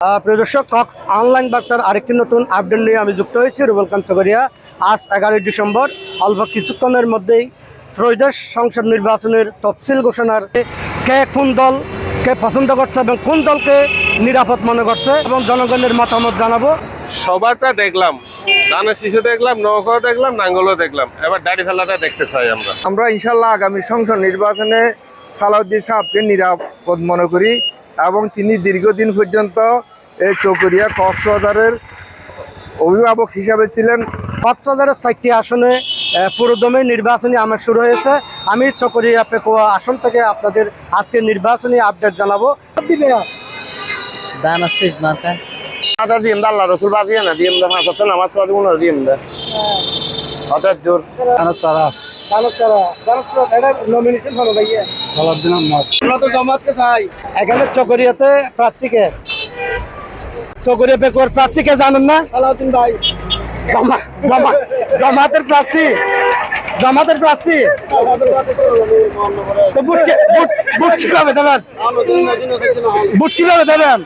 আহ, প্রিয় দর্শক Cox online বার্তার আরেকটি নতুন আপডেট নিয়ে আমি যুক্ত হয়েছি রুবেল কাঞ্চকরিয়া আজ এগারোই ডিসেম্বর অল্প কিছুক্ষণের মধ্যেই ত্রয়োদশ সংসদ নির্বাচনের তফসিল ঘোষণার কে কোন দল কে পছন্দ করছে এবং কোন দলকে নিরাপদ মনে করছে এবং জনগণের মতামত জানাব। সবারটা দেখলাম ধানের শিশু দেখলাম নৌকাও দেখলাম নাঙ্গলও দেখলাম। এবার দাড়ি ফেলাটা দেখতে চাই আমরা। আমরা ইনশাল্লাহ আগামী সংসদ নির্বাচনে সালাউদ্দিন সাহেবকে নিরাপদ মনে করি এবং তিনি দীর্ঘদিন পর্যন্ত এই চকরিয়া কক্সবাজারের অভিভাবক হিসাবে ছিলেন। কক্সবাজারের চারটি আসনে পুরোদমে নির্বাচনী আমার শুরু হয়েছে। আমি চকরিয়া পেকুয়া আসন থেকে আপনাদের আজকে নির্বাচনী আপডেট জানাব। দান আছে মার্কা। আল্লাহ রসুল না নামাজ পড়ে উনার দা। হঠাৎ জোর। নমিনেশন হলো ভাইয়া। আমরা তো জামাতকে চাই। এখানে চকরিয়াতে প্রার্থীকে চকরিয়া পেকুয়ার প্রার্থীকে জানেন না সালাউদ্দিন ভাই জামা- জামা- জামাতের প্রার্থী জামাতের প্রার্থী তো বুট- বুট কীভাবে দেবেন বুট কীভাবে দেবেন